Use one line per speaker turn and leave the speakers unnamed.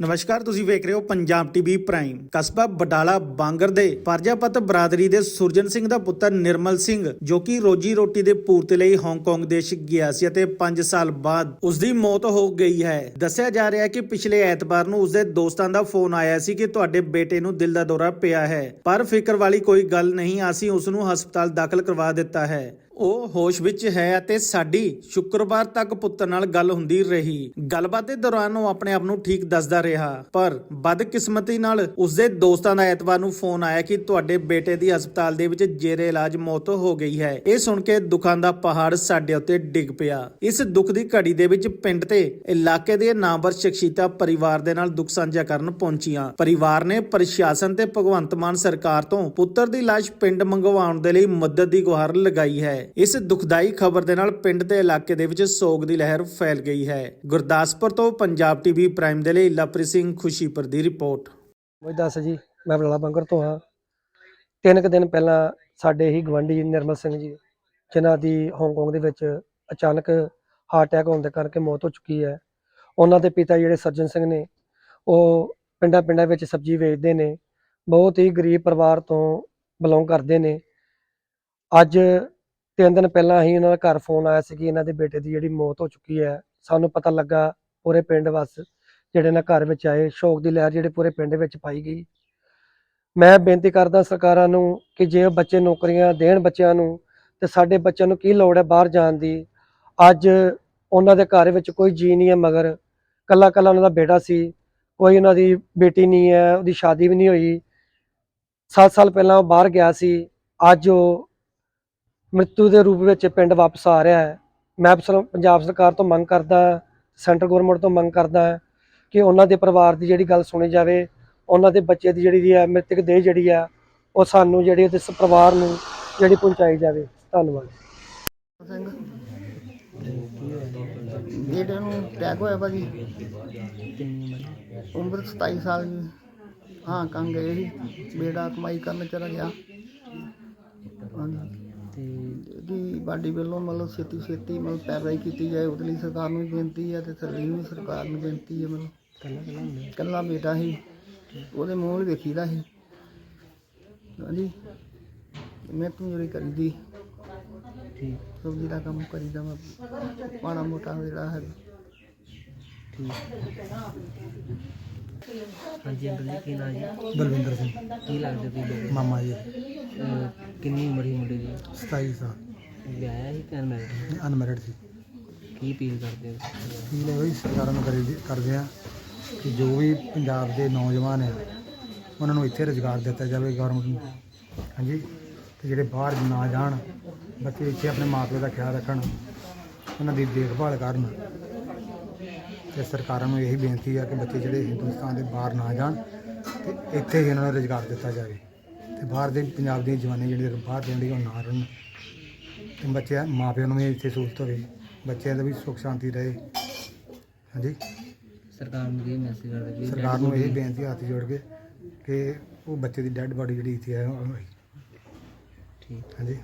ਨਮਸਕਾਰ, ਤੁਸੀਂ ਵੇਖ ਰਹੇ ਹੋ ਪੰਜਾਬ ਟੀਵੀ ਪ੍ਰਾਈਮ। ਕਸਬਾ ਬਡਾਲਾ ਬਾਂਗਰ ਦੇ ਪਰਜਾਪਤ ਬਰਾਦਰੀ ਦੇ ਸੁਰਜਨ ਸਿੰਘ ਦਾ ਪੁੱਤਰ ਨਿਰਮਲ ਸਿੰਘ, ਜੋ ਕਿ ਰੋਜੀ ਰੋਟੀ ਦੇ ਪੂਰਤੀ ਲਈ ਹਾਂਗਕਾਂਗ ਦੇਸ਼ ਗਿਆ ਸੀ ਅਤੇ 5 ਸਾਲ ਬਾਅਦ ਉਸ ਦੀ ਮੌਤ ਹੋ ਗਈ ਹੈ। ਦੱਸਿਆ ਜਾ ਰਿਹਾ ਹੈ ਕਿ ਪਿਛਲੇ ਐਤਵਾਰ ਨੂੰ ਉਸ ਦੇ ਦੋਸਤਾਂ ਦਾ ਫੋਨ ਆਇਆ ਸੀ ਕਿ ਤੁਹਾਡੇ ਬੇਟੇ ਨੂੰ ਦਿਲ ਦਾ ਦੌਰਾ ਪਿਆ ਹੈ, ਪਰ ਫਿਕਰ ਵਾਲੀ ਕੋਈ ਗੱਲ ਨਹੀਂ, ਅਸੀਂ ਉਸ ਨੂੰ ਹਸਪਤਾਲ ਦਾਖਲ ਕਰਵਾ ਦਿੱਤਾ ਹੈ। ਉਹ ਹੋਸ਼ ਵਿੱਚ ਹੈ ਅਤੇ ਸਾਡੀ ਸ਼ੁੱਕਰਵਾਰ ਤੱਕ ਪੁੱਤਰ ਨਾਲ ਗੱਲ ਹੁੰਦੀ ਰਹੀ। ਗੱਲਬਾਤ ਦੇ ਦੌਰਾਨ ਉਹ ਆਪਣੇ ਆਪ ਨੂੰ ਠੀਕ ਦੱਸਦਾ ਰਿਹਾ, ਪਰ ਬਦਕਿਸਮਤੀ ਨਾਲ ਉਸਦੇ ਦੋਸਤਾਂ ਦਾ ਐਤਵਾਰ ਨੂੰ ਫੋਨ ਆਇਆ ਕਿ ਤੁਹਾਡੇ ਬੇਟੇ ਦੀ ਹਸਪਤਾਲ ਦੇ ਵਿੱਚ ਜੇਰੇ ਇਲਾਜ ਮੌਤ ਹੋ ਗਈ ਹੈ। ਇਹ ਸੁਣ ਕੇ ਦੁੱਖਾਂ ਦਾ ਪਹਾੜ ਸਾਡੇ ਉੱਤੇ ਡਿੱਗ ਪਿਆ। ਇਸ ਦੁੱਖ ਦੀ ਘੜੀ ਦੇ ਵਿੱਚ ਪਿੰਡ ਤੇ ਇਲਾਕੇ ਦੇ ਨਾਮਵਰ ਸ਼ਖਸੀਅਤਾਂ ਪਰਿਵਾਰ ਦੇ ਨਾਲ ਦੁੱਖ ਸਾਂਝਾ ਕਰਨ ਪਹੁੰਚੀਆਂ। ਪਰਿਵਾਰ ਨੇ ਪ੍ਰਸ਼ਾਸਨ ਤੇ ਭਗਵੰਤ ਮਾਨ ਸਰਕਾਰ ਤੋਂ ਪੁੱਤਰ ਦੀ ਲਾਸ਼ ਪਿੰਡ ਮੰਗਵਾਉਣ ਦੇ ਲਈ ਮਦਦ ਦੀ ਗੁਹਾਰ ਲਗਾਈ ਹੈ। ਇਸ ਦੁਖਦਾਈ ਖਬਰ ਦੇ ਨਾਲ ਪਿੰਡ ਤੇ ਇਲਾਕੇ ਦੇ ਵਿੱਚ ਸੋਗ ਦੀ ਲਹਿਰ ਫੈਲ ਗਈ ਹੈ। ਗੁਰਦਾਸਪੁਰ ਤੋਂ ਪੰਜਾਬ ਟੀਵੀ ਪ੍ਰਾਈਮ ਦੇ ਲਈ ਲਵਪ੍ਰੀਤ ਸਿੰਘ ਖੁਸ਼ੀਪੁਰ ਦੀ ਰਿਪੋਰਟ।
ਮੈਂ ਦੱਸ ਜੀ, ਮੈਂ ਬਲਾਲਾ ਬੰਗਰ ਤੋਂ ਹਾਂ। ਤਿੰਨ ਕੁ ਦਿਨ ਪਹਿਲਾਂ ਸਾਡੇ ਹੀ ਗਵੰਡੀ ਨਿਰਮਲ ਸਿੰਘ ਜੀ, ਜਿਨ੍ਹਾਂ ਦੀ ਹਾਂਗਕਾਂਗ ਦੇ ਵਿੱਚ ਅਚਾਨਕ ਹਾਰਟ ਅਟੈਕ ਹੋਣ ਦੇ ਕਰਕੇ ਮੌਤ ਹੋ ਚੁੱਕੀ ਹੈ, ਉਹਨਾਂ ਦੇ ਪਿਤਾ ਜਿਹੜੇ ਸਰਜਨ ਸਿੰਘ ਨੇ, ਉਹ ਪਿੰਡਾਂ ਪਿੰਡਾਂ ਵਿੱਚ ਸਬਜ਼ੀ ਵੇਚਦੇ ਨੇ, ਬਹੁਤ ਹੀ ਗਰੀਬ ਪਰਿਵਾਰ ਤੋਂ ਬਿਲੋਂਗ ਕਰਦੇ ਨੇ। ਅੱਜ ਤਿੰਨ ਦਿਨ ਪਹਿਲਾਂ ਹੀ ਉਹਨਾਂ ਦਾ ਘਰ ਫੋਨ ਆਇਆ ਸੀ ਕਿ ਇਹਨਾਂ ਦੇ ਬੇਟੇ ਦੀ ਜਿਹੜੀ ਮੌਤ ਹੋ ਚੁੱਕੀ ਹੈ। ਸਾਨੂੰ ਪਤਾ ਲੱਗਾ ਪੂਰੇ ਪਿੰਡ ਵਸ ਜਿਹੜੇ ਨਾ ਘਰ ਵਿੱਚ ਆਏ, ਸ਼ੋਕ ਦੀ ਲਹਿਰ ਜਿਹੜੇ ਪੂਰੇ ਪਿੰਡ ਵਿੱਚ ਪਾਈ ਗਈ। ਮੈਂ ਬੇਨਤੀ ਕਰਦਾ ਸਰਕਾਰਾਂ ਨੂੰ ਕਿ ਜੇ ਉਹ ਬੱਚੇ ਨੌਕਰੀਆਂ ਦੇਣ ਬੱਚਿਆਂ ਨੂੰ, ਤੇ ਸਾਡੇ ਬੱਚਿਆਂ ਨੂੰ ਕੀ ਲੋੜ ਹੈ ਬਾਹਰ ਜਾਣ ਦੀ? ਅੱਜ ਉਹਨਾਂ ਦੇ ਘਰ ਵਿੱਚ ਕੋਈ ਜੀ ਨਹੀਂ ਹੈ ਮਗਰ, ਕੱਲਾ ਕੱਲਾ ਉਹਨਾਂ ਦਾ ਬੇਟਾ ਸੀ, ਕੋਈ ਉਹਨਾਂ ਦੀ ਬੇਟੀ ਨਹੀਂ ਹੈ, ਉਹਦੀ ਸ਼ਾਦੀ ਵੀ ਨਹੀਂ ਹੋਈ। 7 ਸਾਲ ਪਹਿਲਾਂ ਉਹ ਬਾਹਰ ਗਿਆ ਸੀ, ਅੱਜ ਉਹ ਮ੍ਰਿਤੂ ਦੇ ਰੂਪ ਵਿੱਚ ਪਿੰਡ ਵਾਪਸ ਆ ਰਿਹਾ ਹੈ। ਮੈਂ ਪੰਜਾਬ ਸਰਕਾਰ ਤੋਂ ਮੰਗ ਕਰਦਾ ਸੈਂਟਰ ਗਵਰਨਮੈਂਟ ਤੋਂ ਮੰਗ ਕਰਦਾ ਕਿ ਉਹਨਾਂ ਦੇ ਪਰਿਵਾਰ ਦੀ ਜਿਹੜੀ ਗੱਲ ਸੁਣੀ ਜਾਵੇ, ਉਹਨਾਂ ਦੇ ਬੱਚੇ ਦੀ ਜਿਹੜੀ ਹੈ, ਮ੍ਰਿਤਕ ਦੇਹ ਜਿਹੜੀ ਆ ਉਹ ਸਾਨੂੰ ਜਿਹੜੀ ਉਹਦੇ ਪਰਿਵਾਰ ਨੂੰ ਜਿਹੜੀ ਪਹੁੰਚਾਈ ਜਾਵੇ। ਧੰਨਵਾਦ।
ਸਿੰਘ ਜਿਹੜੇ ਨੂੰ ਅਟੈਕ ਹੋਇਆ ਭਾਜੀ। ਉਮਰ 27 ਸਾਲ ਦੀ। ਹਾਂ, ਕੰਗ ਗਏ ਸੀ। ਬੇੜਾ ਕਮਾਈ ਕਰਨ ਚਲਾ ਗਿਆ। ਹਾਂਜੀ। ਤੇ ਇਹਦੀ ਬਾਡੀ ਵੱਲੋਂ ਮਤਲਬ ਛੇਤੀ ਛੇਤੀ ਮਤਲਬ ਪੈਰਵਾਈ ਕੀਤੀ ਜਾਏ ਉਹਦੇ ਲਈ ਸਰਕਾਰ ਨੂੰ ਵੀ ਬੇਨਤੀ ਹੈ ਤੇ ਥੱਲੇ ਵੀ ਸਰਕਾਰ ਨੂੰ ਬੇਨਤੀ ਹੈ ਮਤਲਬ। ਕੱਲਾ ਬੇਟਾ ਸੀ ਉਹਦੇ ਮੂੰਹ ਵੱਲ ਵੇਖੀਦਾ ਸੀ। ਹਾਂਜੀ? ਮੈਂ ਤੂੰ ਜਿਹੜੀ ਕਰੀਦੀ ਸਬਜ਼ੀ ਦਾ ਕੰਮ ਕਰੀਦਾ ਵਾ ਮਾੜਾ ਮੋਟਾ ਜਿਹੜਾ ਹੈ
ਹਾਂਜੀ ਅੰਕਲ ਜੀ ਕੀ ਨਾਂ ਜੀ?
ਬਲਵਿੰਦਰ ਸਿੰਘ।
ਕੀ ਲੱਗਦਾ ਤੁਸੀਂ
ਮਾਮਾ ਜੀ।
ਅਹ ਕਿੰਨੀ ਉਮਰ ਸੀ ਮੁੰਡੇ ਦੀ?
27 ਸਾਲ।
ਵਿਆਹਿਆ ਸੀ ਕਿ ਅਨਮੈਰਿਡ
ਅਨਮੈਰਿਡ ਸੀ।
ਕੀ ਅਪੀਲ ਕਰਦੇ ਹੋ?
ਕੀ ਲੈ ਬਈ ਸਰਕਾਰਾਂ ਨੂੰ ਕਰੀ ਕਰਦੇ ਆ ਕਿ ਜੋ ਵੀ ਪੰਜਾਬ ਦੇ ਨੌਜਵਾਨ ਹੈ ਉਹਨਾਂ ਨੂੰ ਇੱਥੇ ਰੁਜ਼ਗਾਰ ਦਿੱਤਾ ਜਾਵੇ ਗਵਰਨਮੈਂਟ ਨੂੰ। ਹਾਂਜੀ? ਤੇ ਜਿਹੜੇ ਬਾਹਰ ਨਾ ਜਾਣ ਬੱਚੇ ਇੱਥੇ ਆਪਣੇ ਮਾਪਿਆਂ ਦਾ ਖਿਆਲ ਰੱਖਣ ਉਹਨਾਂ ਦੀ ਦੇਖਭਾਲ ਕਰਨ। ਤੇ ਸਰਕਾਰਾਂ ਨੂੰ ਇਹੀ ਬੇਨਤੀ ਆ ਕਿ ਬੱਚੇ ਜਿਹੜੇ ਹਿੰਦੁਸਤਾਨ ਦੇ ਬਾਹਰ ਨਾ ਜਾਣ ਤੇ ਇੱਥੇ ਹੀ ਉਹਨਾਂ ਨੂੰ ਰੁਜ਼ਗਾਰ ਦਿੱਤਾ ਜਾਵੇ। ਤੇ ਬਾਹਰ ਦੇ ਪੰਜਾਬ ਦੀਆਂ ਜਵਾਨੀ ਜਿਹੜੇ ਬਾਹਰ ਜਾਂਦੀ ਉਹ ਨਾ ਰਹਿਣ ਤੇ ਬੱਚਿਆਂ ਮਾਪਿਆਂ ਨੂੰ ਵੀ ਇੱਥੇ ਸਹੂਲਤ ਹੋਵੇ ਬੱਚਿਆਂ ਦਾ ਵੀ ਸੁੱਖ ਸ਼ਾਂਤੀ ਰਹੇ। ਹਾਂਜੀ?
ਸਰਕਾਰ ਨੂੰ ਕੀ ਮੈਸੇਜ ਕਰਦੇ ਕਿ
ਸਰਕਾਰ ਨੂੰ ਇਹ ਬੇਨਤੀ ਹੱਥ ਜੋੜ ਕੇ ਕਿ ਉਹ ਬੱਚੇ ਦੀ ਡੈੱਡ ਬਾਡੀ ਜਿਹੜੀ ਇੱਥੇ ਹੈ
ਠੀਕ।
ਹਾਂਜੀ?